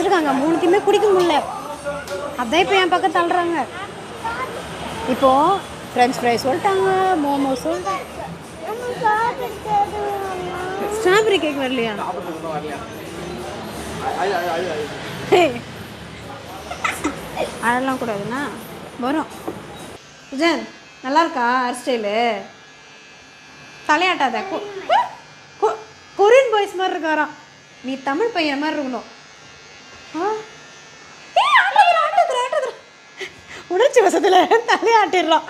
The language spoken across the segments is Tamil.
வச்சுருக்காங்க. மூணுத்தையுமே குடிக்க முடியல. அதான் இப்போ என் பக்கம் தள்ளுறாங்க. இப்போது ஃப்ரெஞ்ச் ஃப்ரை சொல்லிட்டாங்க மோமோ சொல்லிட்டாங்க. ஸ்ட்ராபெரி கேக் வரலையா? அழலாம் கூடாதுண்ணா வரும். விஜயன் நல்லா இருக்கா? ஹேர் ஸ்டைலு தலையாட்டாத கொ- கொரியன் பாய்ஸ் மாதிரி இருக்காராம். நீ தமிழ் பையன் மாதிரி இருக்கணும் ஆ? ஏய், ஆட்டுதுடா, ஆட்டுதுடா, ஆட்டுதுடா. உணர்ச்சி வசத்தில் தலையாட்டிடுறான்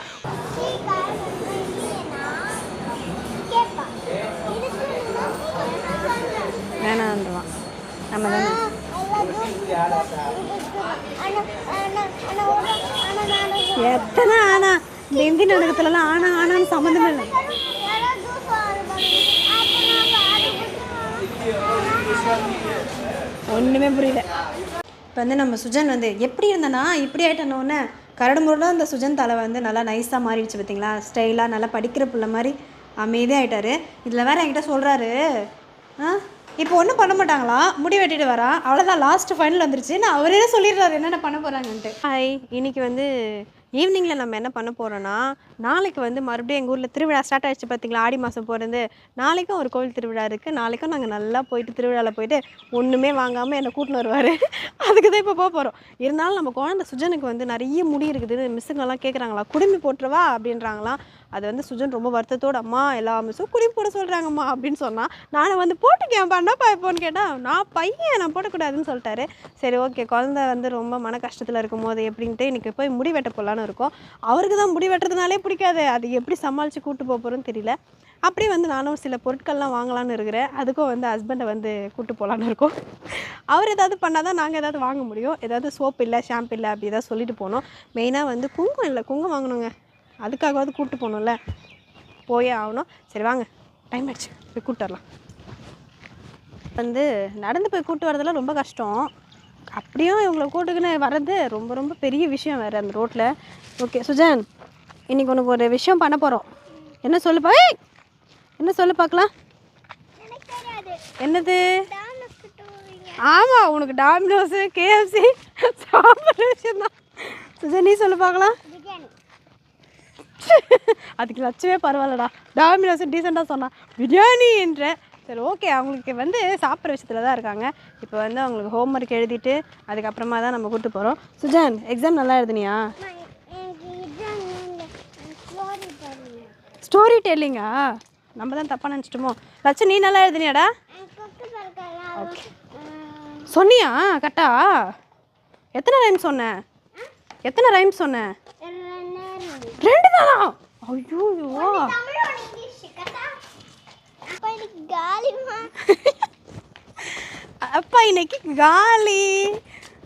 வேணான்றான் நம்ம தானே எத்தனை ஆனா? இந்த இந்தி நாடகத்துலலாம் ஆனா ஆனான்னு சம்மந்தமே இல்லை. ஒன்றுமே புரியல. இப்போ வந்து நம்ம சுஜன் வந்து எப்படி இருந்தனா? இப்படி ஆகிட்டனோன்னு கரடு அந்த சுஜன் தலை வந்து நல்லா நைஸாக மாறிடுச்சு பார்த்தீங்களா ஸ்டைலாக நல்லா படிக்கிற பிள்ளை மாதிரி அமைதியாகிட்டார் இதில் வேற என்கிட்ட சொல்கிறாரு ஆ இப்போ ஒன்றும் பண்ண மாட்டாங்களா? முடி வெட்டிட்டு வரான் அவ்வளோதான் லாஸ்ட் ஃபைனல் வந்துருச்சு நான் அவரே சொல்லிடுறாரு. என்னென்ன பண்ண போகிறாங்கன்ட்டு ஹாய் இன்னைக்கு வந்து ஈவினிங்கில் நம்ம என்ன பண்ண போகிறோன்னா நாளைக்கு வந்து மறுபடியும் எங்கள் ஊரில் திருவிழா ஸ்டார்ட் ஆகிடுச்சு பார்த்தீங்களா ஆடி மாதம் போகிறது நாளைக்கும் ஒரு கோவில் திருவிழா இருக்குது நாளைக்கும் நாங்கள் நல்லா போயிட்டு திருவிழாவில் போயிட்டு ஒன்றுமே வாங்காமல் என்னை கூட்டின்னு வருவார். அதுக்கு தான் இப்போ போக போகிறோம் இருந்தாலும் நம்ம குழந்தை சுஜனுக்கு வந்து நிறைய முடி இருக்குது. மிஸ்ஸுங்கெல்லாம் கேட்குறாங்களா குடுமி போட்டுருவா அப்படின்றாங்களாம். அது வந்து சுஜன் ரொம்ப வருத்தத்தோட அம்மா எல்லா மிஸ்ஸும் குறிப்பு போட சொல்கிறாங்கம்மா அப்படின்னு சொன்னால் நான் வந்து போட்டுக்கேன் பண்ணப்பா இப்போன்னு கேட்டால் நான் பையன் நான் போடக்கூடாதுன்னு சொல்லிட்டாரு. சரி ஓகே குழந்தை வந்து ரொம்ப மன கஷ்டத்தில் இருக்கும் போது எப்படின்ட்டு இன்றைக்கி போய் முடி வெட்ட போகலான்னு இருக்கோம். அவருக்கு தான் முடி வெட்டுறதுனாலே பிடிக்காது. அது எப்படி சமாளித்து கூட்டு போகிறோன்னு தெரியல. அப்படியே வந்து நானும் சில பொருட்கள்லாம் வாங்கலான்னு இருக்கிறேன். அதுக்கும் வந்து ஹஸ்பண்டை வந்து கூட்டு போகலான்னு இருக்கோம். அவர் ஏதாவது பண்ணால் தான் நாங்கள் ஏதாவது வாங்க முடியும். ஏதாவது சோப் இல்லை ஷாம்பு இல்லை அப்படி ஏதாவது சொல்லிட்டு போனோம். மெயினாக வந்து குங்குமம் இல்லை குங்குமம் வாங்கணுங்க. அதுக்காகவாவது கூப்பிட்டு போகணும்ல. போயே ஆகணும். சரி வாங்க. டைம் ஆயிடுச்சு. போய் கூப்பிட்டு வரலாம். வந்து நடந்து போய் கூப்பிட்டு வரதெல்லாம் ரொம்ப கஷ்டம். அப்படியும் இவங்களை கூட்டுக்குன்னு வர்றது ரொம்ப ரொம்ப பெரிய விஷயம் வேறு அந்த ரோட்டில் ஓகே சுஜன் இன்னைக்கு உனக்கு ஒரு விஷயம் பண்ண போகிறோம் என்ன சொல்லுப்பா ஏய்! என்ன சொல்லு பார்க்கலாம். என்னது? ஆமாம் உனக்கு டாமினோஸு கேஎஃப்சி சாப்பிட்ற விஷயம் தான் சுஜன் நீ சொல்லு பார்க்கலாம். அதுக்கு லட்சமே பரவாயில்லடா. டாமினோஸும் டீசெண்டாக சொன்னான் பிரியாணின்ற சரி ஓகே அவங்களுக்கு வந்து சாப்பிட்ற விஷயத்தில் தான் இருக்காங்க. இப்போ வந்து அவங்களுக்கு ஹோம் ஒர்க் எழுதிட்டு அதுக்கப்புறமா தான் நம்ம கூப்பிட்டு போகிறோம் சுஜான் எக்ஸாம் நல்லா எழுதுனியா? ஸ்டோரி டெல்லிங்கா நம்ம தான் தப்பாக நினச்சிட்டோமோ? லட்சம் நீ நல்லா எழுதுனியாடா? ஓகே சொன்னியா? கரெக்டா? எத்தனை ரைம் சொன்ன? எத்தனை ரைம் சொன்ன? ரெண்டு தானா ஐயோ அப்பா இன்னைக்கு காலி.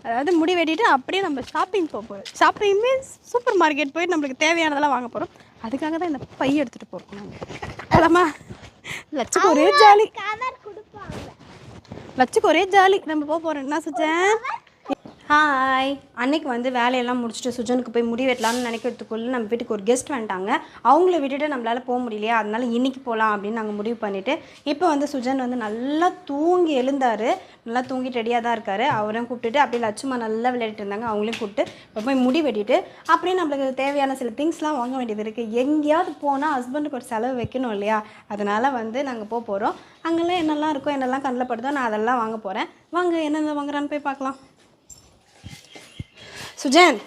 அதாவது முடி வெட்டிட்டு அப்படியே நம்ம ஷாப்பிங் போக போகிறோம் ஷாப்பிங் மீன்ஸ் சூப்பர் மார்க்கெட் போய் நம்மளுக்கு தேவையானதெல்லாம் வாங்க போகிறோம் அதுக்காக தான் இந்த பை எடுத்துகிட்டு போகிறோம் நாங்கள் போலாமா லட்சுக்கு ஒரே ஜாலி லட்சுக்கு ஒரே ஜாலி நம்ம போக போகிறோம் என்ன சுஜன் ஹாய் அன்னைக்கு வந்து வேலையெல்லாம் முடிச்சுட்டு சுஜனுக்கு போய் முடி வெட்டலாம்னு நினைக்கிறதுக்குள்ள நம்ம வீட்டுக்கு ஒரு கெஸ்ட் வந்துட்டாங்க. அவங்கள விட்டுட்டு நம்மளால் போக முடியலையா அதனால இன்னைக்கு போகலாம் அப்படின்னு நாங்கள் முடிவு பண்ணிவிட்டு இப்போ வந்து சுஜன் வந்து நல்லா தூங்கி எழுந்தார். நல்லா தூங்கி ரெடியாக தான் இருக்கார். அவரையும் கூப்பிட்டுட்டு அப்படியே லட்சுமா நல்லா விளையாடிட்டு இருந்தாங்க. அவங்களையும் கூப்பிட்டு இப்போ போய் முடி வெட்டிட்டு அப்படியே நம்மளுக்கு தேவையான சில திங்ஸ்லாம் வாங்க வேண்டியது இருக்குது எங்கேயாவது போனால் ஹஸ்பண்டுக்கு ஒரு செலவு வைக்கணும் இல்லையா? அதனால் வந்து நாங்கள் போக போகிறோம் அங்கெல்லாம் என்னெல்லாம் இருக்கோ என்னெல்லாம் கண்ணில் படுதோ நான் அதெல்லாம் வாங்க போகிறேன் வாங்க என்னென்ன வாங்குறான்னு போய் பார்க்கலாம். சுஜன்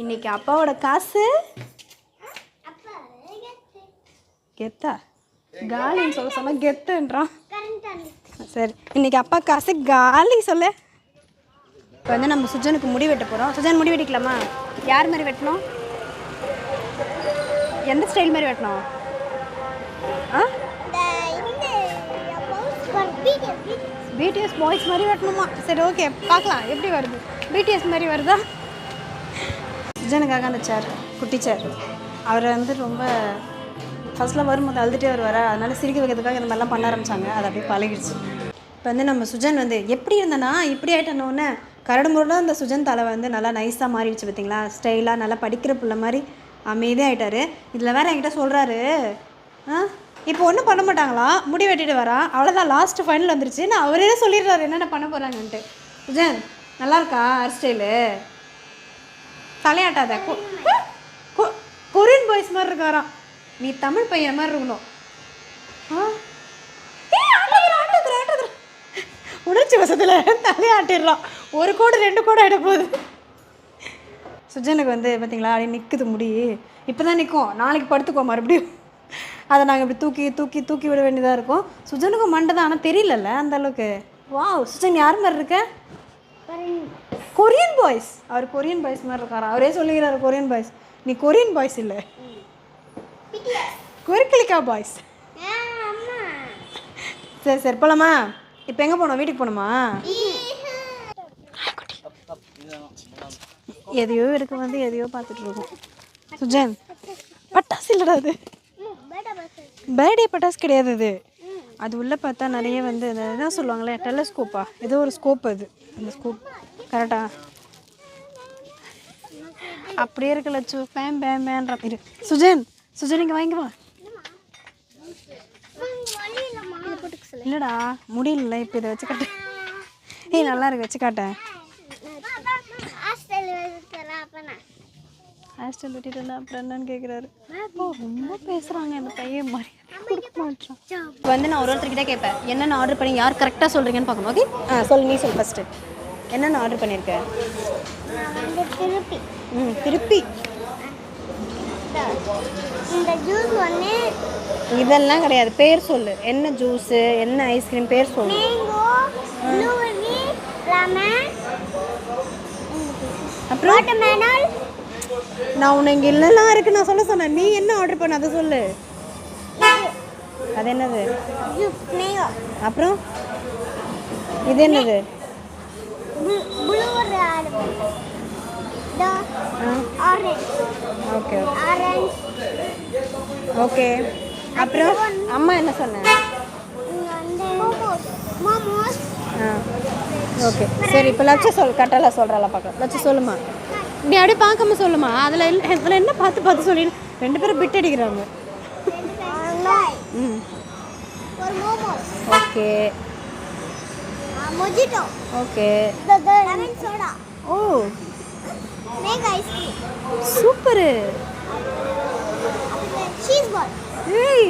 இன்னைக்கு அப்பாவோட காசு? கெத்தா? காலின்னு சொல்ல சொன்னா கெத்துன்றான். சரி இன்னைக்கு அப்பா காசு காலி சொல்லு. இப்போ வந்து நம்ம சுஜனுக்கு முடி வெட்ட போகிறோம் சுஜன் முடி வெட்டிக்கலாமா? யார் மாதிரி வெட்டணும்? எந்த ஸ்டைல் மாதிரி வெட்டணும்? ஆ? பிடிஎஸ் பாய்ஸ் மாதிரி வெட்டணுமா? சரி ஓகே பார்க்கலாம். எப்படி வருது? பிடிஎஸ் மாதிரி வருதா? சுஜனுக்காக அந்த சேர் குட்டி சேர் அவரை வந்து ரொம்ப ஃபர்ஸ்ட்டில் வரும்போது அழுதுகிட்டே வருவாரா அதனால சிரிக்க வைக்கிறதுக்காக இந்த மாதிரிலாம் பண்ண ஆரம்பித்தாங்க அது அப்படியே பழகிடுச்சு. இப்போ வந்து நம்ம சுஜன் வந்து எப்படி இருந்தனா இப்படி ஆயிட்டனோன்னு கரடு முரடாக அந்த சுஜன் தலை வந்து நல்லா நைஸாக மாறிடுச்சு பார்த்தீங்களா ஸ்டைலாக நல்லா படிக்கிற பிள்ளை மாதிரி அமைதியாகிட்டார் இதில் வேறு என்கிட்ட சொல்கிறாரு ஆ இப்போ ஒன்றும் பண்ண மாட்டாங்களா? முடி வெட்டிட்டு வரா? அவ்வளோதான் லாஸ்ட் ஃபைனல் வந்துருச்சு. நான் அவரே சொல்லிடுறாரு என்னென்ன பண்ண போகிறாங்கன்ட்டு சுஜன் நல்லா இருக்கா? ஹேர் ஸ்டைலு தலையாட்டாத. கொரியன் பாய்ஸ் மாதிரி இருக்காராம் நீ தமிழ் பையன் மாதிரி இருக்கணும் உணர்ச்சி வசத்தில் தலையாட்டிடுறான். ஒரு கோடு ரெண்டு கோடு ஆகிட போகுது. சுஜனுக்கு வந்து பார்த்தீங்களா அப்படியே நிற்குது முடி. இப்போ தான் நிற்கும் நாளைக்கு படுத்துக்கோ மறுபடியும். அதை நாங்கள் இப்படி தூக்கி தூக்கி தூக்கி விட வேண்டியதாக இருக்கும். சுஜனுக்கும் மண்டை தான் ஆனால் தெரியலல்ல அந்தளவுக்கு வா வாவ் சுஜன் யார் மாதிரி இருக்க கொரியன் பாய்ஸ் அவர் கொரியன் பாய்ஸ் மாதிரி இருக்காரா? அவரே சொல்லுகிறார் கொரியன் பாய்ஸ் நீ கொரியன் பாய்ஸ் இல்லை. கொரிக்கலிக்கா பாய்ஸ் சரி சரி போலாமா? இப்போ எங்கே போகணும் வீட்டுக்கு போகணுமா எதையோ எடுக்க வந்து எதையோ பார்த்துட்டு இருக்கோம். சுஜன் பட்டாசு இல்லடா அது. பர்த்டே பட்டாசு கிடையாது இது அது உள்ளே பார்த்தா நிறைய வந்து என்ன சொல்லுவாங்களே டெலஸ்கோப்பா ஏதோ ஒரு ஸ்கோப் அது அந்த ஸ்கோப் கரெக்டா அப்படியே இருக்க லட்சு பேம் பேம் பேன்ற இரு சுஜன் சுஜன் இங்கே வாங்கி இல்லைடா முடியல இப்போ இதை வச்சு காட்டேன் ஏய் நல்லா இருக்கு வச்சு காட்டேன் ஹேர்ஸ்டைல் வெட்டிட்டு அப்புறம் என்னன்னு கேட்குறாரு ஓ ரொம்ப பேசுகிறாங்க இந்த பையன். மாதிரி கொடுக்க மாட்டான் இப்போ வந்து நான் ஒரு ஒருத்தர்கிட்ட கேட்பேன் என்னென்ன ஆர்டர் பண்ணி யார் கரெக்டாக சொல்கிறீங்கன்னு பார்க்கணும் ஓகே ஆ சொல்லு நீ சொல் ஃபஸ்ட்டு என்னென்ன ஆர்டர் பண்ணியிருக்க திருப்பி. ம் திருப்பி. இந்த ஜூஸ் ஒன்று இதெல்லாம் கிடையாது. பேர் சொல்லு. என்ன ஜூஸு என்ன ஐஸ்கிரீம் பேர் சொல்லு. அப்புறம்? நான் உன்னை இங்கே இல்லைலாம் இருக்கு நான் சொல்ல சொன்னேன். நீ என்ன ஆர்டர் பண்ண அதை சொல்லு. அது என்னது? அப்புறம்? இது என்னது? ஓகே ஓகே அப்புறம்? அம்மா என்ன சொன்னேன் ஆ ஓகே சரி இப்போ லட்சம் சொல் கரெக்டாக சொல்கிறாள் பார்க்கலாம். லட்சம் சொல்லுமா நீ அப்படியே பார்க்காம சொல்லுமா? அதில் அதில் என்ன பார்த்து பார்த்து சொல்லி ரெண்டு பேரும் பிட் அடிக்கிறாங்க. ம். Okay. Mojito okay. Lemon soda ஓ. Mango ice cream super. Cheese ball ஏய்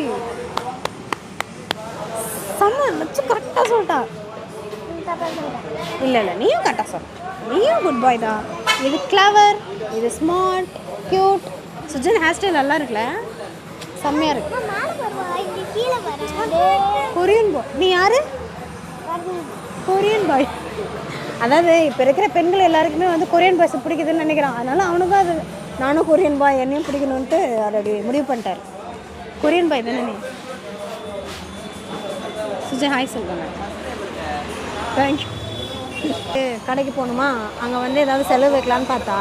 சம்மர் லட்சு கரெக்டாக சொல்லிட்டா. இல்லை இல்லை நீயும் கரெக்டாக சொல். நீயும் குட் பாய் தான். இது கிளவர் இது smart cute Sujan hair style நல்லா இருக்குல்ல? செம்மையாக இருக்கு. கொரியன் பாய் நீ யாரு? கொரியன் பாய் அதாவது இப்போ இருக்கிற பெண்கள் எல்லாருக்குமே வந்து கொரியன் பாய்ஸ் பிடிக்குதுன்னு நினைக்கிறான். அதனால அவனுக்கும் அது நானும் கொரியன் பாய் என்னையும் பிடிக்கணுன்ட்டு ஆல்ரெடி முடிவு பண்ணிட்டார். கொரியன் பாய் தானே நீ? சுஜய் ஹாய் சொல்லுங்க. தேங்க்யூ கடைக்கு போகணுமா? அங்கே வந்து ஏதாவது செலவு வைக்கலான்னு பார்த்தா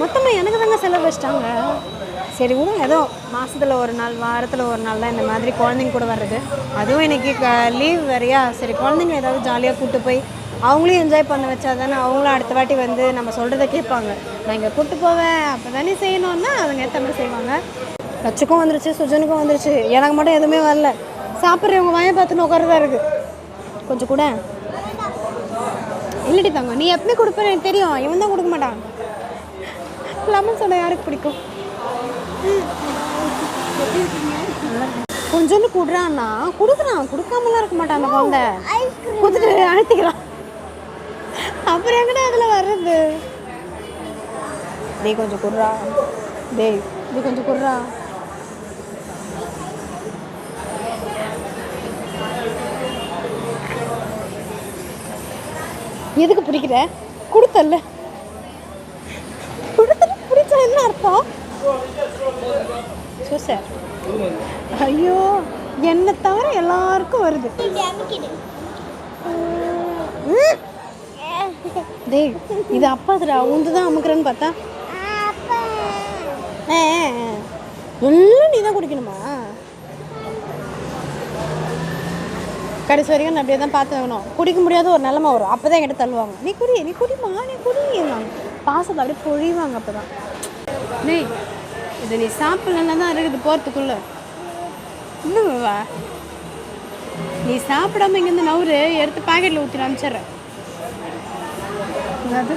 மொத்தமாக எனக்கு தாங்க செலவு வச்சிட்டாங்க. சரி விடும் ஏதோ மாதத்தில் ஒரு நாள் வாரத்தில் ஒரு நாள் தான் இந்த மாதிரி குழந்தைங்க கூட வர்றது. அதுவும் இன்னைக்கு லீவ் வேறையா? சரி குழந்தைங்க ஏதாவது ஜாலியாக கூட்டு போய் அவங்களையும் என்ஜாய் பண்ண வச்சா தானே அவங்களும் அடுத்த வாட்டி வந்து நம்ம சொல்கிறத கேட்பாங்க. நான் இங்கே கூப்பிட்டு போவேன் அப்போ தானே செய்யணும்னா அதுங்க ஏற்ற மாதிரி செய்வாங்க. லட்சுக்கும் வந்துருச்சு சுஜனுக்கும் வந்துருச்சு. எனக்கு மட்டும் எதுவுமே வரல. சாப்பிட்றவங்க வாயை பார்த்துன்னு உட்காரதா இருக்குது கொஞ்சம் கூட. இல்லடி தாங்க நீ எப்பவுமே கொடுப்பேன்னு எனக்கு தெரியும். இவன் தான் கொடுக்க மாட்டான். லெமன் சோடா யாருக்கு பிடிக்கும்? கொஞ்சோண்டு கொடுறான்னா கொடுக்குறான். கொடுக்காமலாம் இருக்க மாட்டான் அந்த குழந்தை. கொடுத்துட்டு அழுத்திக்கிறான் அப்புறம் எங்கடா அதில் வர்றது? டேய் கொஞ்சம் குடுறா. டேய் இது கொஞ்சம் குடுறா. எதுக்கு பிடிக்கிற? கொடுத்தல்ல. கொடுத்தல பிடிச்சா என்ன அர்த்தம்? சோ சார் ஐயோ என்னை தவிர எல்லாருக்கும் வருது. டேய் இது அப்பாதுடா. உந்து தான் அமுக்குறேன்னு பார்த்தா. எல்லாம் நீ தான் குடிக்கணுமா? கடைசி வரைக்கும் நான் அப்படியே தான் பார்த்து வேணும் குடிக்க முடியாத ஒரு நிலமை வரும். அப்போ தான் என்கிட்ட தள்ளுவாங்க. நீ குடி நீ குடிமா நீ குடிவாங்க பாசத்தை அப்படியே பொழிவாங்க அப்போ தான் டேய் இது நீ சாப்பிடலாம் தான் இருக்குது போகிறதுக்குள்ள இன்னும் வா நீ சாப்பிடாம இங்கேருந்து நவுரு எடுத்து பாக்கெட்டில் ஊற்றி அனுப்பிச்சிட்றேன். என்னது?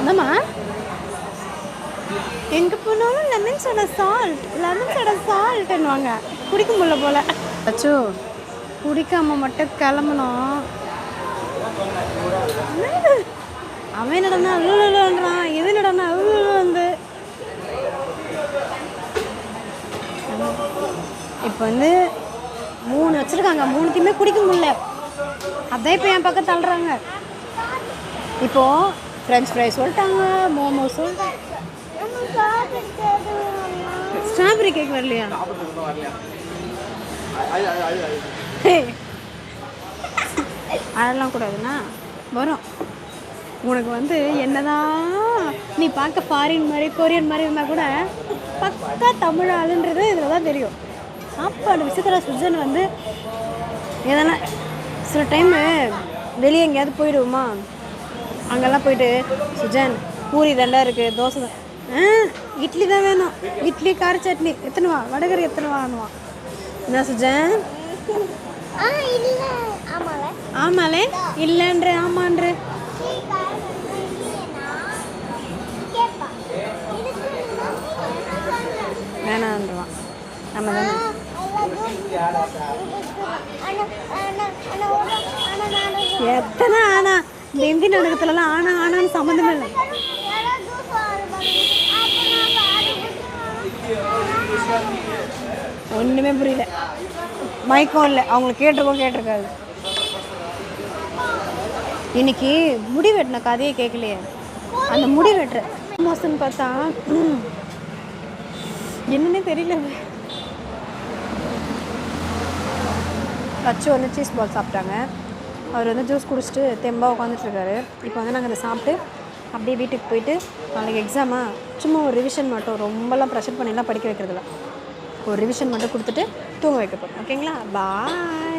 என்னம்மா? எங்கே போனாலும் lemon soda salt lemon soda சால்ட்னுவாங்க குடிக்க முடியல போல. அச்சோ. குடிக்காம மட்டும் கிளம்பணும் அவன் என்னடனா அவ்வளோன்றான் எது என்னடனா அவ்வளோ வந்து இப்போ வந்து மூணு வச்சுருக்காங்க மூணுத்தையுமே குடிக்க முடியல. அதான் இப்போ என் பக்கம் தள்ளுறாங்க. இப்போது ஃப்ரெஞ்ச் ஃப்ரை சொல்லிட்டாங்க மோமோ சொல்லிட்டாங்க. ஸ்ட்ராபெரி கேக் வரலையா? அழலாம் கூடாதுண்ணா வரும். உனக்கு வந்து என்னதான் நீ பார்க்க ஃபாரின் மாதிரி கொரியன் மாதிரி இருந்தால் கூட பக்கா தமிழ் ஆளுன்றது இதில் தான் தெரியும். சாப்பாடு விஷயத்தில் சுஜன் வந்து எதனா சில டைமு வெளியே எங்கேயாவது போயிடுவோமா? அங்கெல்லாம் போயிட்டு சுஜன் பூரி தண்டா இருக்குது தோசை தான் ஆ இட்லி தான் வேணும். இட்லி கார சட்னி எத்தனை வா வடகரி எத்தனை வாங்குவான் என்ன சுஜன்? ஆமால? இல்லைன்ற ஆமான்ற. கேப்பா வேணான்றவான். நம்ம தானே எத்தனை ஆனா? இந்த இந்தி நாடகத்துலலாம் ஆனா ஆனான்னு சம்மந்தமே இல்லை. ஒன்றுமே புரியல. மயக்கம் இல்லை. அவங்களுக்கு கேட்டிருக்கோம் கேட்டிருக்காது. இன்னைக்கு முடி வெட்டின கதையை கேட்கலையே. அந்த முடி வெட்டுற மோசம்னு பார்த்தா என்னன்னே தெரியல. லட்சம் வந்து சீஸ் பால் சாப்பிட்டாங்க. அவர் வந்து ஜூஸ் குடிச்சிட்டு தெம்பாக உட்காந்துட்ருக்காரு இப்போ வந்து நாங்கள் அதை சாப்பிட்டு அப்படியே வீட்டுக்கு போயிட்டு நாளைக்கு எக்ஸாமா சும்மா ஒரு ரிவிஷன் மட்டும் ரொம்பலாம் ப்ரெஷர் பண்ணிலாம் படிக்க வைக்கிறதில்ல. ஒரு ரிவிஷன் மட்டும் கொடுத்துட்டு தூங்க வைக்க போகிறோம் ஓகேங்களா? பாய்